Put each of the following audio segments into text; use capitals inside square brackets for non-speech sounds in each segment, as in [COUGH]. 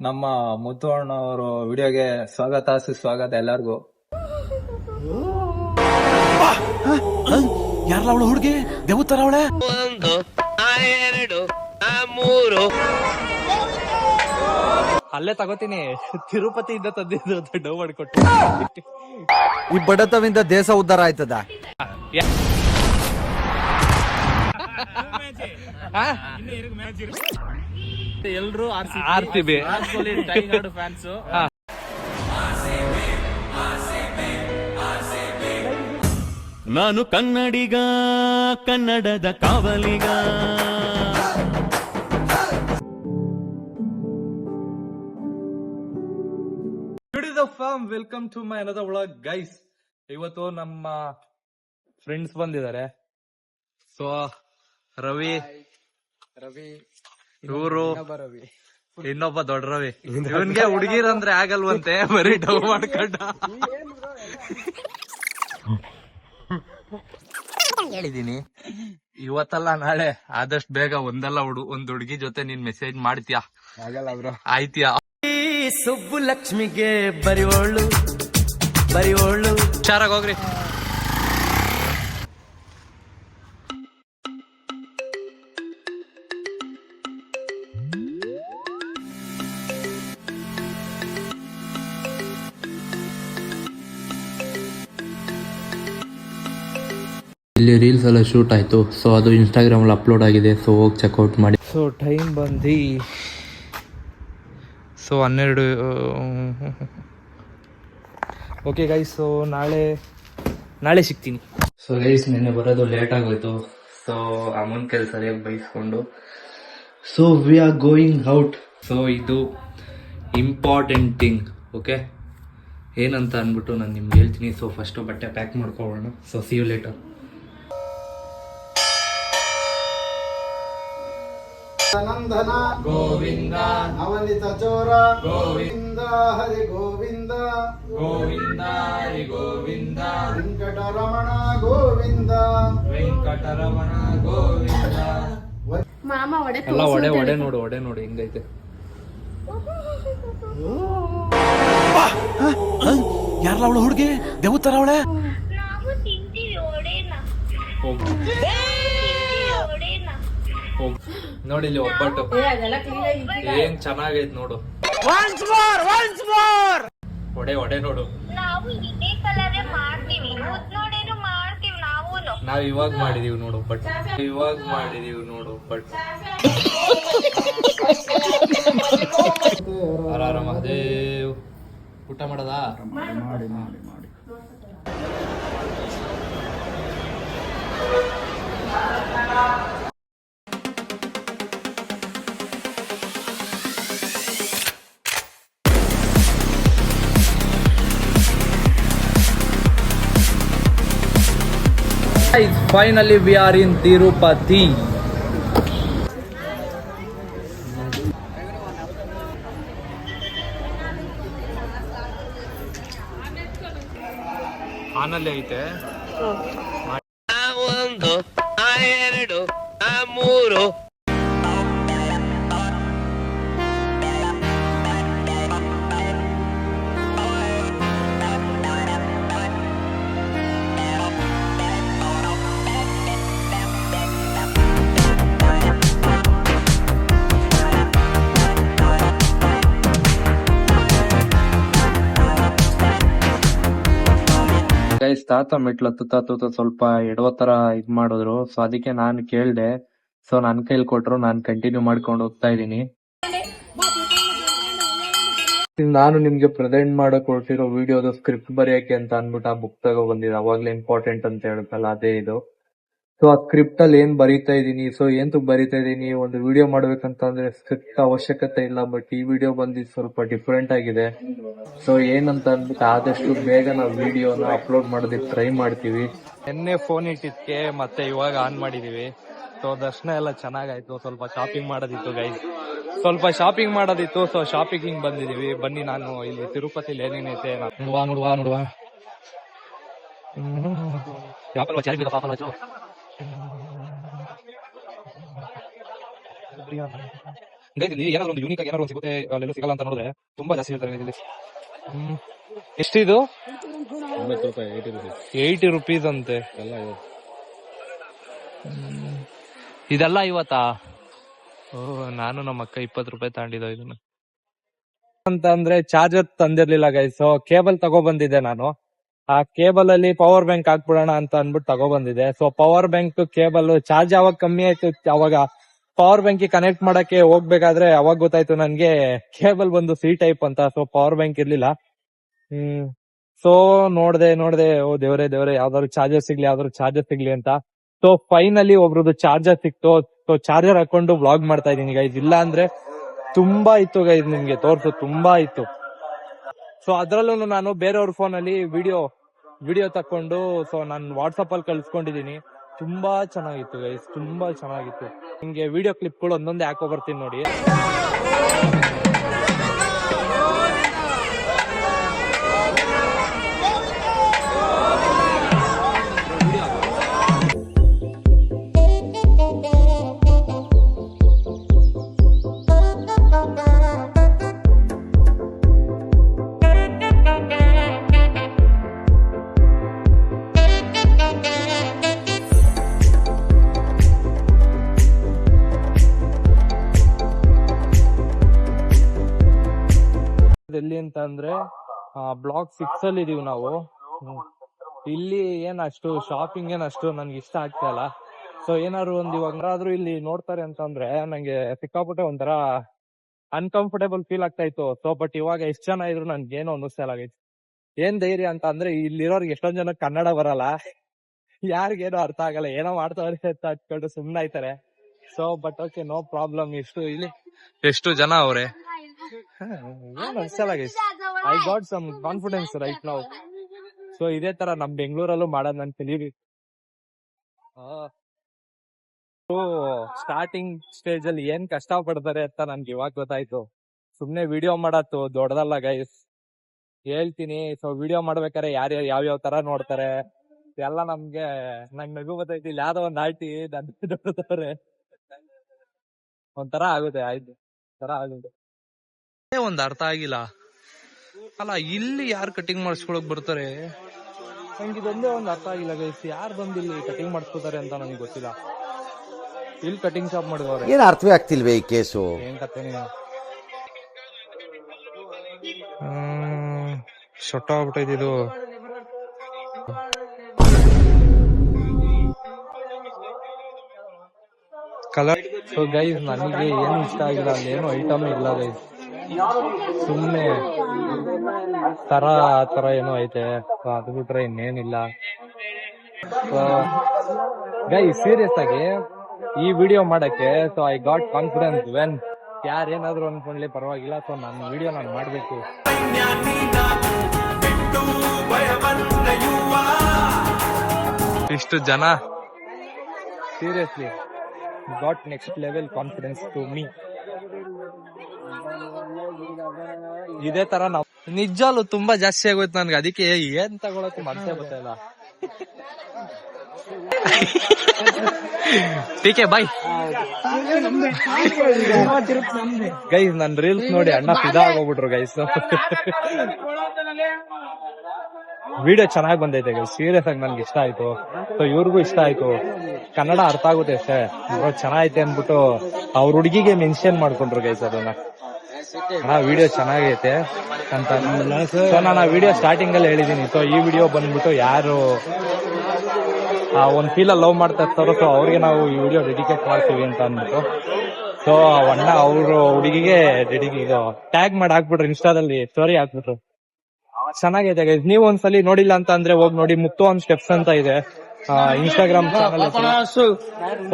ನಮ್ಮ ಮುತ್ತು ಅಣ್ಣವರು ವಿಡಿಯೋಗೆ ಸ್ವಾಗತ ಸುಸ್ವಾಗತ ಎಲ್ಲರಿಗೂ. ಯಾರಲ್ಲ ಅವಳು ಹುಡುಗಿ? ದೇವತರ ಅವಳೆ? ಒಂದು ಆ ಎರಡು ಆ ಮೂರು. ಅಲ್ಲೇ ತಗೋತೀನಿ. ತಿರುಪತಿಯಿಂದ ತಂದಿದ್ದು ಅಂತ ಡೌ ಮಾಡ್ಕೊಟ್ಟು. ಈ ಬಡತವಿಂದ ದೇಶ ಉದ್ಧಾರ ಆಯ್ತದ? ಎಲ್ರು ಆರ್ ಸಿ ಬಿ ನಾನು ಕನ್ನಡಿಗ ಕನ್ನಡದ ಕಾವಲಿಗ. ಫಾರ್ಮ್ ವೆಲ್ಕಮ್ ಟು ಮೈ ಅನದ ಒಳಗ್ ಗೈಸ್ ಇವತ್ತು ನಮ್ಮ ಫ್ರೆಂಡ್ಸ್ ಬಂದಿದ್ದಾರೆ. ಸೊ ರವಿ ರವಿ ಇವರು [LAUGHS] ಇನ್ನೊಬ್ಬ ದೊಡ್ಡ ರವಿ. ಇವನ್ಗೆ ಹುಡುಗಿರಂದ್ರೆ ಆಗಲ್ವಂತೆ ಬರೀ [LAUGHS] ಡೌ ಮಾಡ್ಕೊಂಡ. [LAUGHS] ಹೇಳಿದೀನಿ. ಇವತ್ತಲ್ಲ ನಾಳೆ ಆದಷ್ಟು ಬೇಗ ಒಂದಲ್ಲ ಹುಡು ಒಂದ್ ಹುಡುಗಿ ಜೊತೆ ನೀನ್ ಮೆಸೇಜ್ ಮಾಡ್ತೀಯಾ? ಆಯ್ತಿಯಾ? ಸುಬ್ಬು ಲಕ್ಷ್ಮಿಗೆ ಬರಿವೋಳು ಬರಿವೋಳು ಹುಷಾರಾಗಿ ಹೋಗ್ರಿ. ಇಲ್ಲಿ ರೀಲ್ಸ್ ಎಲ್ಲ ಶೂಟ್ ಆಯಿತು. ಸೊ ಅದು ಇನ್ಸ್ಟಾಗ್ರಾಮಲ್ಲಿ ಅಪ್ಲೋಡ್ ಆಗಿದೆ. ಸೊ ಹೋಗಿ ಚೆಕ್ಔಟ್ ಮಾಡಿ. ಸೊ ಟೈಮ್ ಬಂದು. ಸೊ ಹನ್ನೆರಡು ಓಕೆ ಗೈಸ್ ಸೊ ನಾಳೆ ನಾಳೆ ಸಿಗ್ತೀನಿ. ಸೊ ಗೈಸ್ ನಿನ್ನೆ ಬರೋದು ಲೇಟ್ ಆಗೋಯ್ತು. ಸೊ ಅಮ್ಮನ ಕೆಲಸ ಸರಿಯಾಗಿ ಬೈಸ್ಕೊಂಡು. So we are going out so ಇದು ಇಂಪಾರ್ಟೆಂಟ್ ಥಿಂಗ್ ಓಕೆ ಏನಂತ ಅಂದ್ಬಿಟ್ಟು ನಾನು ನಿಮ್ಗೆ ಹೇಳ್ತೀನಿ. ಸೊ ಫಸ್ಟು ಬಟ್ಟೆ ಪ್ಯಾಕ್ ಮಾಡ್ಕೊಳ್ಳೋಣ. So see you later Nandana Govinda Navanita Chora Govinda Hari Govinda Govinda ಹರಿ ಗೋವಿಂದ ವೆಂಕಟರಮಣ ಗೋವಿಂದ. ವೆಂಕಟರಮಣ ಗೋವಿಂದ. ಮಾಮ ಒಡೆ ಎಲ್ಲ ಒಡೆ ಒಡೆ ನೋಡು ಒಡೆ ನೋಡು ಹಿಂಗೈತೆ. ಯಾರಲ್ಲ ಅವಳು ಹುಡುಗಿ? ದೇವತರ ಅವಳೆ? ನಾವು ತಿಂತೀವಿ ಒಡೆನ. ನೋಡಿ ಇಲ್ಲಿ ಒಬ್ಬಟ್ಟು. ಏನ್ ಚೆನ್ನಾಗೈತ್ ನೋಡು. ಒಡೆ ಒಡೆ ನೋಡು. ನಾವು ಇವಾಗ ಮಾಡಿದೀವಿ ನೋಡು ಬಟ್ ಇವಾಗ ಮಾಡಿದೀವಿ ನೋಡು ಬಟ್ ಹರ ಮಹದೇವ್. ಊಟ ಮಾಡದಾ? Finally we are in Tirupati ಆನಲ್ಲಿ ಐತೆ. ಆ ಒಂದು ಆ ಎರಡು ಆ ಮೂರು ತಾತ ಮೆಟ್ಲು ಹತ್ತುತ್ತಾ ಹತ್ತುತ್ತಾ ಸ್ವಲ್ಪ ಎಡವ ತರ ಇದ್ ಮಾಡಿದ್ರು. ಸೊ ಅದಕ್ಕೆ ನಾನು ಕೇಳ್ದೆ. ಸೊ ನನ್ನ ಕೈಲಿ ಕೊಟ್ರು, ನಾನ್ ಕಂಟಿನ್ಯೂ ಮಾಡ್ಕೊಂಡು ಹೋಗ್ತಾ ಇದೀನಿ ನಾನು ನಿಮ್ಗೆ ಪ್ರೆಸೆಂಟ್ ಮಾಡಕ್ ಹೊರಟಿರೋ ವಿಡಿಯೋದ ಸ್ಕ್ರಿಪ್ಟ್ ಬರೆಯಕ್ಕೆ ಅಂತ ಅನ್ಬಿಟ್ಟು ಆ ಬುಕ್ ತಗೋ ಬಂದಿದ್ದೆ ಅವಾಗ್ಲೇ ಇಂಪಾರ್ಟೆಂಟ್ ಅಂತ ಹೇಳುತ್ತಲ್ಲ, ಅದೇ ಇದು. ಸೊ ಆ ಸ್ಕ್ರಿಪ್ಟ್ ಅಲ್ಲಿ ಏನ್ ಬರೀತಾ ಇದೀನಿ ಸೊ ಏನ್ ಬರೀತಾ ಇದೀನಿ ಒಂದು ವಿಡಿಯೋ ಮಾಡ್ಬೇಕಂತಂದ್ರೆ ಸ್ಕ್ರಿಪ್ಟ್ ಅವಶ್ಯಕತೆ ಇಲ್ಲ ಬಟ್ ಈ ವಿಡಿಯೋ ಬಂದಿದ್ದು ಸ್ವಲ್ಪ ಡಿಫ್ರೆಂಟ್ ಆಗಿದೆ. ಸೊ ಏನಂತ ಅಂದ್ಬಿಟ್ಟು ಆದಷ್ಟು ಬೇಗ ನಾವು ವಿಡಿಯೋನ ಅಪ್ಲೋಡ್ ಮಾಡೋದಕ್ಕೆ ಟ್ರೈ ಮಾಡ್ತೀವಿ. ನಿನ್ನೆ ಫೋನ್ ಇಟ್ಟಿದ್ಕೆ ಮತ್ತೆ ಇವಾಗ ಆನ್ ಮಾಡಿದೀವಿ. ಸೊ ದರ್ಶನ ಎಲ್ಲ ಚೆನ್ನಾಗಾಯ್ತು. ಸ್ವಲ್ಪ ಶಾಪಿಂಗ್ ಮಾಡೋದಿತ್ತು ಗೈಸ್ ಸ್ವಲ್ಪ ಶಾಪಿಂಗ್ ಮಾಡೋದಿತ್ತು. ಸೊ ಶಾಪಿಂಗ್ ಹಿಂಗ್ ಬಂದಿದೀವಿ. ಬನ್ನಿ ನಾನು ಇಲ್ಲಿ ತಿರುಪತಿಲಿ ಏನೇನೈತೆ ನೋಡುವ ನೋಡುವ ನೋಡುವ. ಗೈಸ್ ಇಲ್ಲಿ ಏನಾದ್ರು ಒಂದು ಯೂನಿಕ್ ಆಗಿ ಏನಾದ್ರು ಸಿಗುತ್ತೆ, ಅಲ್ಲೆಲ್ಲೂ ಸಿಗಲ್ಲ ಅಂತ ನೋಡಿದ್ರೆ ತುಂಬಾ ಜಾಸ್ತಿ ಹೇಳ್ತಾರೆ ಇಲ್ಲಿ. ಹ್ಮ್. ಎಷ್ಟಿದು? ಏಯ್ಟಿ ರುಪೀಸ್ ಅಂತೆ. ಎಲ್ಲ ಇದೆಲ್ಲ ಇವತ್ತಾ? ಓ, ನಾನು ನಮ್ಮ ಅಕ್ಕ ಇಪ್ಪತ್ತು ರೂಪಾಯಿ ತಗೊಂಡಿದ್ದೋ ಇದನ್ನ. ಅಂತ ಅಂದ್ರೆ ಚಾರ್ಜರ್ ತಂದಿರ್ಲಿಲ್ಲ ಗೈಸ್ ಕೇಬಲ್ ತಗೋ ಬಂದಿದ್ದೆ ನಾನು. ಆ ಕೇಬಲ್ ಅಲ್ಲಿ ಪವರ್ ಬ್ಯಾಂಕ್ ಹಾಕ್ಬಿಡೋಣ ಅಂತ ಅನ್ಬಿಟ್ಟು ತಗೋ ಬಂದಿದೆ so power bank cable charge ಯಾವಾಗ ಕಮ್ಮಿ ಆಯ್ತು ಅವಾಗ ಪವರ್ ಬ್ಯಾಂಕ್ ಕನೆಕ್ಟ್ ಮಾಡಕ್ಕೆ ಹೋಗ್ಬೇಕಾದ್ರೆ ಅವಾಗ ಗೊತ್ತಾಯ್ತು ನನ್ಗೆ ಕೇಬಲ್ ಬಂದು ಸಿ ಟೈಪ್ ಅಂತ. ಸೊ ಪವರ್ ಬ್ಯಾಂಕ್ ಇರ್ಲಿಲ್ಲ. ಹ್ಮ್. ಸೊ ನೋಡ್ದೆ ನೋಡ್ದೆ, ಓ ದೇವ್ರೆ ದೇವ್ರೆ, ಯಾವ್ದಾದ್ರು ಚಾರ್ಜರ್ ಸಿಗ್ಲಿ, ಯಾವ್ದಾದ್ರು ಚಾರ್ಜರ್ ಸಿಗ್ಲಿ ಅಂತ. ಸೊ ಫೈನಲಿ ಒಬ್ರದ್ದು ಚಾರ್ಜರ್ ಸಿಕ್ತು. ಸೊ ಚಾರ್ಜರ್ ಹಾಕೊಂಡು ವ್ಲಾಗ್ ಮಾಡ್ತಾ ಇದೀನಿ ಗೈಸ್ ಇಲ್ಲ ಅಂದ್ರೆ ತುಂಬಾ ಇತ್ತು ಗೈಸ್ ನಿಮ್ಗೆ. ತೋರ್ಸು, ತುಂಬಾ ಇತ್ತು. ಸೊ ಅದ್ರಲ್ಲೂ ನಾನು ಬೇರೆಯವ್ರ ಫೋನ್ ಅಲ್ಲಿ ವಿಡಿಯೋ ವಿಡಿಯೋ ತಕೊಂಡು ಸೊ ನಾನು ವಾಟ್ಸಪ್ ಅಲ್ಲಿ ಕಳ್ಸ್ಕೊಂಡಿದೀನಿ. ತುಂಬಾ ಚೆನ್ನಾಗಿತ್ತು ಗೈಸ್ ತುಂಬಾ ಚೆನ್ನಾಗಿತ್ತು. ನಿಮ್ಗೆ ವಿಡಿಯೋ ಕ್ಲಿಪ್ಗಳು ಒಂದೊಂದೇ ಹಾಕೋ ಬರ್ತೀನಿ ನೋಡಿ. ಅಂತ ಅಂದ್ರೆ ಬ್ಲಾಕ್ ಸಿಕ್ಸ್ ಅಲ್ಲಿ ಇದೀವಿ ನಾವು. ಇಲ್ಲಿ ಏನ್ ಅಷ್ಟು ಶಾಪಿಂಗ್ ಏನ್ ಅಷ್ಟು ನನ್ಗೆ ಇಷ್ಟ ಆಗ್ತಾ ಇಲ್ಲ. ಸೊ ಏನಾದ್ರು ಒಂದ್ ಇವಾಗ ಯಾರಾದ್ರೂ ಇಲ್ಲಿ ನೋಡ್ತಾರೆ ಅಂತಂದ್ರೆ, ನಂಗೆ ಸಿಕ್ಕಾಪಟ್ಟೆ ಒಂಥರ ಅನ್ಕಂಫರ್ಟೇಬಲ್ ಫೀಲ್ ಆಗ್ತಾ ಇತ್ತು. ಸೊ ಬಟ್ ಇವಾಗ ಎಷ್ಟ್ ಜನ ಇದ್ರು ನನ್ಗೆ ಏನೋ ಅನ್ನಿಸ್ತಾ ಇಲ್ಲ. ಏನ್ ಧೈರ್ಯ ಅಂತ ಅಂದ್ರೆ ಇಲ್ಲಿರೋರ್ಗೆ ಎಷ್ಟೊಂದ್ ಜನ ಕನ್ನಡ ಬರಲ್ಲ. ಯಾರಿಗೇನೋ ಅರ್ಥ ಆಗಲ್ಲ, ಏನೋ ಮಾಡ್ತಾವ್ರೆ ಅಂತ ಹಚ್ಕೊಂಡು ಸುಮ್ನೆ ಆಯ್ತಾರೆ so but okay no problem ಇಷ್ಟು ಇಲ್ಲಿ. ಎಷ್ಟು ಜನ ಅವ್ರೆ? I got some confidence right ನಾವು ಸೊ ಇದೇ ತರ ನಮ್ ಬೆಂಗಳೂರಲ್ಲೂ ಮಾಡೋದ್ ನನ್ ಕಲೀರಿ ಸ್ಟಾರ್ಟಿಂಗ್ ಸ್ಟೇಜ್ ಅಲ್ಲಿ ಏನ್ ಕಷ್ಟ ಪಡ್ತಾರೆ ಅಂತ ನನ್ಗೆ ಇವಾಗ ಗೊತ್ತಾಯ್ತು. ಸುಮ್ನೆ ವಿಡಿಯೋ ಮಾಡತ್ತು ದೊಡ್ಡದಲ್ಲ ಗೈಸ್ ಹೇಳ್ತೀನಿ. ಸೊ ವಿಡಿಯೋ ಮಾಡ್ಬೇಕಾರೆ ಯಾರ್ಯಾರು ಯಾವ ಯಾವ ತರ ನೋಡ್ತಾರೆ? ಎಲ್ಲ ನಮ್ಗೆ ನಂಗ್ ನಗು ಬರ್ತೈತಿ. ಇಲ್ಲಿ ಯಾವ್ದೋ ಒಂದ್ ಆಲ್ಟಿ ದೊಡ್ಡದವ್ರೆ. ಒಂಥರ ಆಗುತ್ತೆ ಆಯ್ತು. ತರ ಆಗುತ್ತೆ. ಒಂದ್ ಅರ್ಥ ಆಗಿಲ್ಲ. ಅಲ್ಲ ಇಲ್ಲಿ ಯಾರು ಕಟಿಂಗ್ ಮಾಡಿಸ್ಕೊಳಕ್ ಬರ್ತಾರೆ? ನಂಗೆ ಇದೊಂದೇ ಒಂದ್ ಅರ್ಥ ಆಗಿಲ್ಲ ಗೈಸ್ ಯಾರು ಬಂದು ಇಲ್ಲಿ ಕಟಿಂಗ್ ಮಾಡಿಸ್ಕೋತಾರೆ ಅಂತ ನನಗೆ ಗೊತ್ತಿಲ್ಲ. ಇಲ್ಲಿ ಕಟಿಂಗ್ ಶಾಪ್ ಮಾಡಿದವ್ರೆ. ಏನು ಅರ್ಥವೇ ಆಗ್ತಿಲ್ವೇ ಈ ಕೇಸು? ಏನ್ ಕತೆ ಶೊಟ್ಟ ಆಗ್ಬಿಟ್ಟೈತಿ ಇದು. ಕಲರ್ ಸೊ ಗೈಸ್ ನನಗೆ ಏನು ಇಷ್ಟ ಆಗಿಲ್ಲ ಅಲ್ಲಿ ಏನು ಐಟಮ್ ಇಲ್ಲ ಗೈಸ್ ಸುಮ್ನೆ ತರ ತರ ಏನೋ ಐತೆ. ಅದು ಬಿಟ್ರೆ ಇನ್ನೇನಿಲ್ಲ. ಗೈ ಸೀರಿಯಸ್ ಆಗಿ ಈ ವಿಡಿಯೋ ಮಾಡಕ್ಕೆ so I got confidence when ಯಾರೇನಾದ್ರು ಅನ್ಕೊಂಡ್ಲಿ ಪರವಾಗಿಲ್ಲ. ಸೊ ನಾನು ವಿಡಿಯೋ ನಾನು ಮಾಡಬೇಕು. ಇಷ್ಟು ಜನ seriously got next level confidence to me ಇದೇ ತರ ನಾವು ನಿಜಾಲು ತುಂಬಾ ಜಾಸ್ತಿ ಆಗೋಯ್ತು ನನ್ಗೆ. ಅದಕ್ಕೆ ಏನ್ ತಗೊಳಕ್ ಮನ್ಸೇ ಗೊತ್ತಿಲ್ಲ ಟೀಕೆ ಬಾಯ್ ಗೈಸ್ ನನ್ ರೀಲ್ಸ್ ನೋಡಿ ಅಣ್ಣ ಫಿದಾ ಆಗೋಗ್ಬಿಟ್ರು ಗೈಸ್ ವಿಡಿಯೋ ಚೆನ್ನಾಗಿ ಬಂದೈತೆ ಗೈಸ್ ಸೀರಿಯಸ್ ಆಗಿ ನನ್ಗೆ ಇಷ್ಟ ಆಯ್ತು. ಸೊ ಇವ್ರಿಗೂ ಇಷ್ಟ ಆಯ್ತು. ಕನ್ನಡ ಅರ್ಥ ಆಗುತ್ತೆ ಅಷ್ಟೇ. ಚೆನ್ನಾಗೈತೆ ಅಂದ್ಬಿಟ್ಟು ಅವ್ರ ಹುಡುಗಿಗೆ ಮೆನ್ಷನ್ ಮಾಡ್ಕೊಂಡ್ರು ಗೈಸ್ ಅದನ್ನ. ವಿಡಿಯೋ ಚೆನ್ನಾಗೈತೆ. ಅಂತ. ಸೊ ನಾನು ವಿಡಿಯೋ ಸ್ಟಾರ್ಟಿಂಗ್ ಅಲ್ಲಿ ಹೇಳಿದೀನಿ. ಸೊ ಈ ವಿಡಿಯೋ ಬಂದ್ಬಿಟ್ಟು ಯಾರು ಒಂದ್ ಫೀಲ್ ಲವ್ ಮಾಡ್ತಾ ಇರ್ತಾರೋ ಸೊ ಅವ್ರಿಗೆ ನಾವು ಈ ವಿಡಿಯೋ ಡೆಡಿಕೇಟ್ ಮಾಡ್ತೀವಿ ಅಂತ ಅಂದ್ಬಿಟ್ಟು. ಸೊ ಅಣ್ಣ ಅವ್ರ ಹುಡುಗಿಗೆ ಡೆಡಿಕೇ ಇದು ಟ್ಯಾಗ್ ಮಾಡಿ ಹಾಕ್ಬಿಟ್ರು ಇನ್ಸ್ಟಾದಲ್ಲಿ ಸ್ಟೋರಿ ಹಾಕ್ಬಿಟ್ರು. ಚೆನ್ನಾಗೈತೆ ನೀವ್ ನೀವು ಒಂದ್ಸಲಿ ನೋಡಿಲ್ಲ ಅಂತ ಅಂದ್ರೆ ಹೋಗಿ ನೋಡಿ. ಮುತ್ತು ಒಂದ್ ಸ್ಟೆಪ್ಸ್ ಅಂತ ಇದೆ. ಇನ್ಸ್ಟಾಗ್ರಾಮ್ ಚಾನಲ್ ಸೊ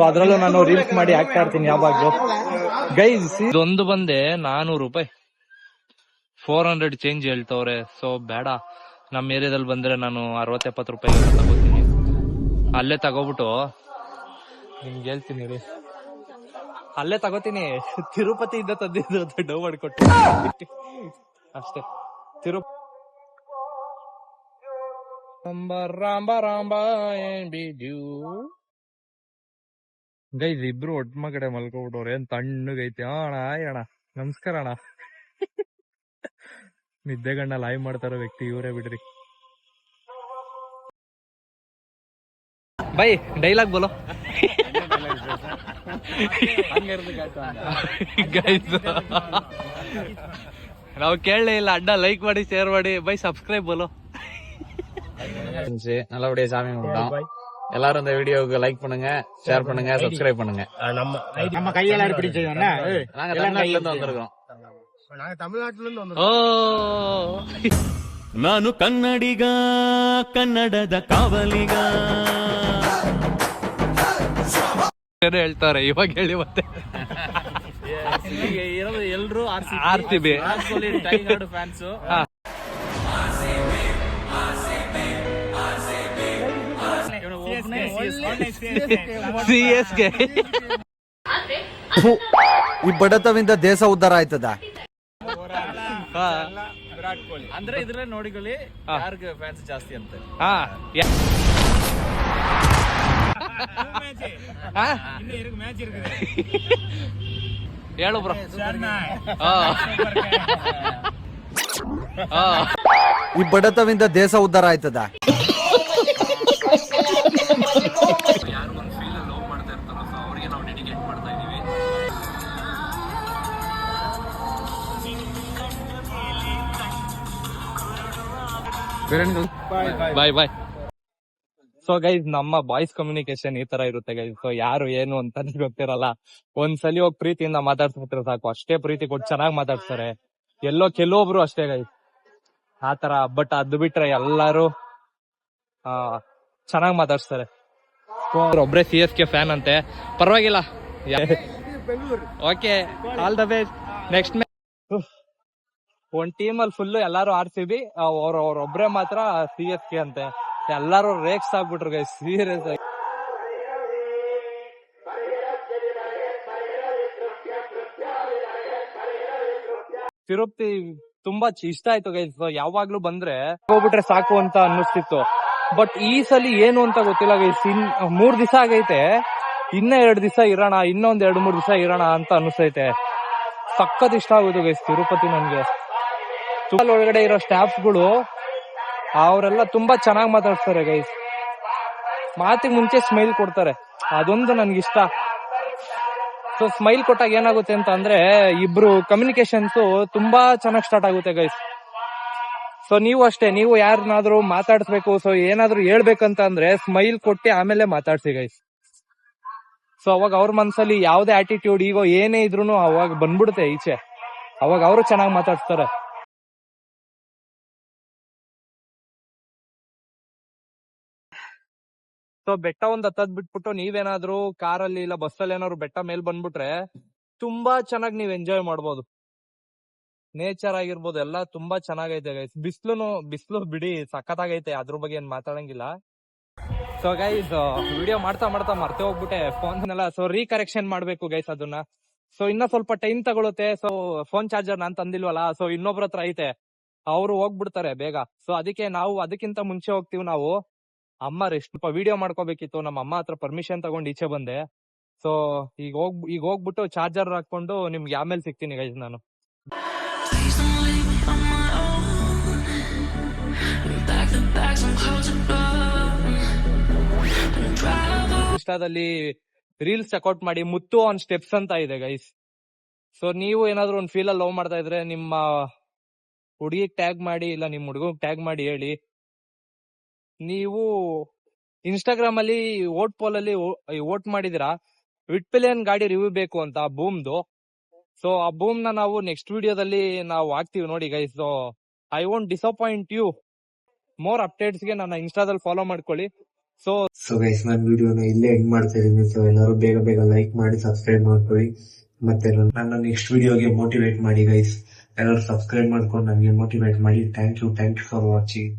ಅದ್ರಲ್ಲೂ ನಾನು ರೀಲ್ಸ್ ಮಾಡಿ ಹಾಕ್ತಾ ಇರ್ತೀನಿ ಯಾವಾಗ್ಲೂ. ಗೈಸ್ ಇದೊಂದು ಬಂದೆ ನಾನೂರು ರೂಪಾಯಿ. ಫೋರ್ ಹಂಡ್ರೆಡ್ ಚೇಂಜ್ ಹೇಳ್ತವ್ರೆ. ಸೊ ಬೇಡ. ನಮ್ಮ ಏರಿಯಾದಲ್ಲಿ ಬಂದ್ರೆ ನಾನು ಅರವತ್ ಎಪ್ಪತ್ತು ರೂಪಾಯಿ ತಗೋತೀನಿ. ಅಲ್ಲೇ ತಗೋಬಿಟ್ಟು. ನಿಮ್ಗೆ ಹೇಳ್ತೀನಿ ರೀ ಅಲ್ಲೇ ತಗೋತೀನಿ. ತಿರುಪತಿಯಿಂದ ತಂದಿದ್ದು ದೊಡ್ಡ ಮಾಡಿಕೊಟ್ಟು. ಅಷ್ಟೇ. ತಿರು ಗೈಸ್ ಇಬ್ರು ಒಟ್ಮ ಕಡೆ ಮಲ್ಕೊಬಿಟ್ಟವ್ರೆ. ಏನ್ ತಣ್ಣಗೈತಿ ಅಣ್ಣ ನಮಸ್ಕಾರ ಅಣ್ಣ [LAUGHS] ನಿದ್ದೆ ಗಣ್ಣ ಲೈವ್ ಮಾಡ್ತಾರೋ ವ್ಯಕ್ತಿ ಇವರೇ ಬಿಡ್ರಿ. ಬೈ ಡೈಲಾಗ್ ಬೋಲೋ. ಗೈಸ್ ನಾವು ಕೇಳಲೇ ಇಲ್ಲ. ಅಡ್ಡ ಲೈಕ್ ಮಾಡಿ ಶೇರ್ ಮಾಡಿ. ಬೈ ಸಬ್ಸ್ಕ್ರೈಬ್ ಬೋಲೋ. நல்லபடியா சாமி கும்பிட்டோம் எல்லாரும் இந்த வீடியோவுக்கு லைக் பண்ணுங்க ஷேர் பண்ணுங்க சப்ஸ்கிரைப் பண்ணுங்க நம்ம கையெல்லாம் பிடிச்சதுன்னா நாங்க தமிழ்நாட்டுல இருந்து வந்திருக்கோம் நாங்க தமிழ்நாட்டுல இருந்து ಓ ನಾನು ಕನ್ನಡಿಗ ಕನ್ನಡದ ಕಾವಲಿಗ ಏನೋ ಹೇಳ್ತಾರೆ ಇವಾಗ ಹೇಳಿ ಮತ್ತೆ ಎಲ್ರು R C B fans C S K ಈ ಬಡತವಿಂದ ದೇಶ ಉದ್ಧಾರ ಆಯ್ತದ? ವಿರಾಟ್ ಕೊಹ್ಲಿ. ಅಂದ್ರೆ ಇದ್ರಲ್ಲಿ ನೋಡಿಕೊಳ್ಳಿ ಯಾರಿಗೆ ಫ್ಯಾನ್ಸ್ ಜಾಸ್ತಿ ಅಂತ? ಹಾ. ಯ- ಹಾ? [LAUGHS] ಹೇಳು ಬ್ರೋ. ಈ ಬಡತವಿಂದ ದೇಶ ಉದ್ಧಾರ ಆಯ್ತದ? ಬಾಯ್ ಬಾಯ್ ಸೊ ಗೈಸ್ ನಮ್ಮ ಬಾಯ್ಸ್ ಕಮ್ಯುನಿಕೇಶನ್ ಈ ತರ ಇರುತ್ತೆ ಗೈಸ್ ಸೊ ಯಾರು ಏನು ಅಂತಾನೆ ಗೊತ್ತಿರಲ್ಲ. ಒಂದ್ಸಲಿ ಹೋಗಿ ಪ್ರೀತಿಯಿಂದ ಮಾತಾಡ್ಸ್ಬಿಟ್ರೆ ಸಾಕು. ಅಷ್ಟೇ ಪ್ರೀತಿ ಕೊಟ್ಟು ಚೆನ್ನಾಗಿ ಮಾತಾಡ್ತಾರೆ ಎಲ್ಲೋ ಕೆಲವೊಬ್ರು ಅಷ್ಟೇ ಗೈಸ್ ಆ ತರ ಬಟ್ ಅದು ಬಿಟ್ರೆ ಎಲ್ಲಾರು ಆ ಚೆನ್ನಾಗಿ ಮಾತಾಡ್ಸ್ತಾರೆ. ಒಬ್ರೇ ಸಿ ಎಸ್ ಕೆ ಫ್ಯಾನ್ ಅಂತೆ. ಪರವಾಗಿಲ್ಲ. Okay all the best next ಒಂದ್ ಟೀಮ್ ಅಲ್ಲಿ ಫುಲ್ ಎಲ್ಲಾರು ಆರ್ ಸಿ ಬಿ ಅವ್ರ ಅವ್ರೊಬ್ರೆ ಮಾತ್ರ ಸಿ ಎಸ್ ಕೆ ಅಂತೆ. ಎಲ್ಲಾರು ರೇಕ್ಸ್ ಆಗ್ಬಿಟ್ರು ಗೈ ಸೀರಿಯಸ್ ಆಗಿ. ತಿರುಪತಿ ತುಂಬಾ ಇಷ್ಟ ಆಯ್ತು ಗೈಸ್ ಯಾವಾಗ್ಲೂ ಬಂದ್ರೆ ಹೋಗ್ಬಿಟ್ರೆ ಸಾಕು ಅಂತ ಅನ್ನಿಸ್ತಿತ್ತು. ಬಟ್ ಈ ಸಲ ಏನು ಅಂತ ಗೊತ್ತಿಲ್ಲ ಗೈಸ್ ಇನ್ ಮೂರ್ ದಿವಸ ಆಗೈತೆ. ಇನ್ನ ಎರಡ್ ದಿವಸ ಇರೋಣ, ಇನ್ನೊಂದ್ ಎರಡ್ ಮೂರ್ ದಿವಸ ಇರೋಣ ಅಂತ ಅನಿಸ್ತೈತೆ ಸಖತ್ ಇಷ್ಟ ಆಗೋದು ಗೈಸ್ ತಿರುಪತಿ ನನ್ಗೆ. ತುಂಬಾ ಒಳಗಡೆ ಇರೋ ಸ್ಟಾಫ್ಗಳು ಅವರೆಲ್ಲ ತುಂಬಾ ಚೆನ್ನಾಗಿ ಮಾತಾಡ್ತಾರೆ ಗೈಸ್ ಮಾತಿಗೆ ಮುಂಚೆ ಸ್ಮೈಲ್ ಕೊಡ್ತಾರೆ. ಅದೊಂದು ನನ್ಗಿಷ್ಟ. ಸೊ ಸ್ಮೈಲ್ ಕೊಟ್ಟಾಗ ಏನಾಗುತ್ತೆ ಅಂತ ಅಂದ್ರೆ, ಇಬ್ರು ಕಮ್ಯುನಿಕೇಶನ್ಸ್ ತುಂಬಾ ಚೆನ್ನಾಗಿ ಸ್ಟಾರ್ಟ್ ಆಗುತ್ತೆ ಗೈಸ್ ಸೊ ನೀವು ಅಷ್ಟೇ, ನೀವು ಯಾರನ್ನಾದ್ರೂ ಮಾತಾಡ್ಸ್ಬೇಕು ಸೊ ಏನಾದ್ರೂ ಹೇಳ್ಬೇಕಂತ ಅಂದ್ರೆ ಸ್ಮೈಲ್ ಕೊಟ್ಟಿ ಆಮೇಲೆ ಮಾತಾಡ್ಸಿ ಗೈಸ್ ಸೊ ಅವಾಗ ಅವ್ರ ಮನ್ಸಲ್ಲಿ ಯಾವ್ದೇ ಆಟಿಟ್ಯೂಡ್ ಈಗೋ ಏನೇ ಇದ್ರು ಅವಾಗ ಬಂದ್ಬಿಡುತ್ತೆ ಈಚೆ. ಅವಾಗ ಅವರು ಚೆನ್ನಾಗಿ ಮಾತಾಡ್ತಾರೆ ಸೊ ಬೆಟ್ಟ ಒಂದ್ ಹತ್ತದ್ ಬಿಟ್ಬಿಟ್ಟು ನೀವೇನಾದ್ರೂ ಕಾರಲ್ಲಿ ಇಲ್ಲ ಬಸ್ ಅಲ್ಲಿ ಏನಾದ್ರು ಬೆಟ್ಟ ಮೇಲ್ ಬಂದ್ಬಿಟ್ರೆ ತುಂಬಾ ಚೆನ್ನಾಗಿ ನೀವ್ ಎಂಜಾಯ್ ಮಾಡ್ಬೋದು. ನೇಚರ್ ಆಗಿರ್ಬೋದು, ಎಲ್ಲ ತುಂಬಾ ಚೆನ್ನಾಗೈತೆ ಗೈಸ್ ಬಿಸ್ಲುನು, ಬಿಸ್ಲು ಬಿಡಿ, ಸಖತ್ತಾಗೈತೆ. ಅದ್ರ ಬಗ್ಗೆ ಏನ್ ಮಾತಾಡಂಗಿಲ್ಲ. ಸೊ ಗೈಸ್ ವಿಡಿಯೋ ಮಾಡ್ತಾ ಮಾಡ್ತಾ ಮರ್ತೆ ಹೋಗ್ಬಿಟ್ಟೆ. ಫೋನ್ ಎಲ್ಲ ಸೊ ರೀಕರೆಕ್ಷನ್ ಮಾಡ್ಬೇಕು ಗೈಸ್ ಅದನ್ನ. ಸೊ ಇನ್ನ ಸ್ವಲ್ಪ ಟೈಮ್ ತಗೊಳುತ್ತೆ. ಸೊ ಫೋನ್ ಚಾರ್ಜರ್ ನಾನ್ ತಂದಿಲ್ವಲ್ಲ ಸೊ ಇನ್ನೊಬ್ರ ಹತ್ರ ಐತೆ. ಅವ್ರು ಹೋಗ್ಬಿಡ್ತಾರೆ ಬೇಗ. ಸೊ ಅದಕ್ಕೆ ನಾವು, ಅದಕ್ಕಿಂತ ಮುಂಚೆ ಹೋಗ್ತೀವಿ ನಾವು. ಅಮ್ಮ ರೆಸ್ಟ್ ವಿಡಿಯೋ ಮಾಡ್ಕೋಬೇಕಿತ್ತು, ನಮ್ಮ ಅಮ್ಮ ಹತ್ರ ಪರ್ಮಿಷನ್ ತಗೊಂಡು ಈಚೆ ಬಂದೆ. ಸೊ ಈಗ ಹೋಗ್, ಈಗ ಹೋಗ್ಬಿಟ್ಟು ಚಾರ್ಜರ್ ಹಾಕೊಂಡು ನಿಮ್ಗೆ ಆಮೇಲೆ ಸಿಗ್ತೀನಿ ಗೈಸ್ ನಾನು. ಇನ್ಸ್ಟಾದಲ್ಲಿ ರೀಲ್ಸ್ ಚೆಕ್ಔಟ್ ಮಾಡಿ ಮುತ್ತು ಆನ್ ಸ್ಟೆಪ್ಸ್ ಅಂತ ಇದೆ ಗೈಸ್ ಸೊ ನೀವು ಏನಾದ್ರು ಒಂದು ಫೀಲ್ ಅಲ್ಲಿ ಲವ್ ಮಾಡ್ತಾ ಇದ್ರೆ ನಿಮ್ಮ ಹುಡುಗಿಗೆ ಟ್ಯಾಗ್ ಮಾಡಿ, ಇಲ್ಲ ನಿಮ್ ಹುಡುಗ ಟ್ಯಾಗ್ ಮಾಡಿ ಹೇಳಿ. ನೀವು ಇನ್ಸ್ಟಾಗ್ರಾಮ್ ಅಲ್ಲಿ ವೋಟ್ ಪೋಲ್ ಅಲ್ಲಿ ವೋಟ್ ಮಾಡಿದಿರಾ ವಿಟ್ಪಿಲಿಯನ್ ಗಾಡಿ ರಿವ್ಯೂ ಬೇಕು ಅಂತ ಬೂಮ್ದು ಸೊ ಆ ಬೂಮ್ನ ನಾವು ನೆಕ್ಸ್ಟ್ ವಿಡಿಯೋದಲ್ಲಿ ನಾವು ಹಾಕ್ತಿವಿ ನೋಡಿ guys so I won't disappoint you more ಅಪ್ಡೇಟ್ಸ್ಗೆ ನನ್ನ ಇನ್ಸ್ಟಾದಲ್ಲಿ ಫಾಲೋ ಮಾಡ್ಕೊಳ್ಳಿ. ಸೊ ಸೊ ಗೈಸ್ ನಾನು ವಿಡಿಯೋನ ಇಲ್ಲೇ ಎಂಡ್ ಮಾಡ್ತಾ ಇದೀನಿ ಸೊ ಎಲ್ಲರೂ ಬೇಗ ಬೇಗ ಲೈಕ್ ಮಾಡಿ ಸಬ್ಸ್ಕ್ರೈಬ್ ಮಾಡ್ಕೊಳ್ಳಿ. ಮತ್ತೆ ನನ್ನ ನೆಕ್ಸ್ಟ್ ವಿಡಿಯೋಗೆ ಮೋಟಿವೇಟ್ ಮಾಡಿ ಗೈಸ್ ಎಲ್ಲರೂ ಸಬ್ಸ್ಕ್ರೈಬ್ ಮಾಡ್ಕೊಂಡು ನನಗೆ ಮೋಟಿವೇಟ್ ಮಾಡಿ. Thank you thank you for watching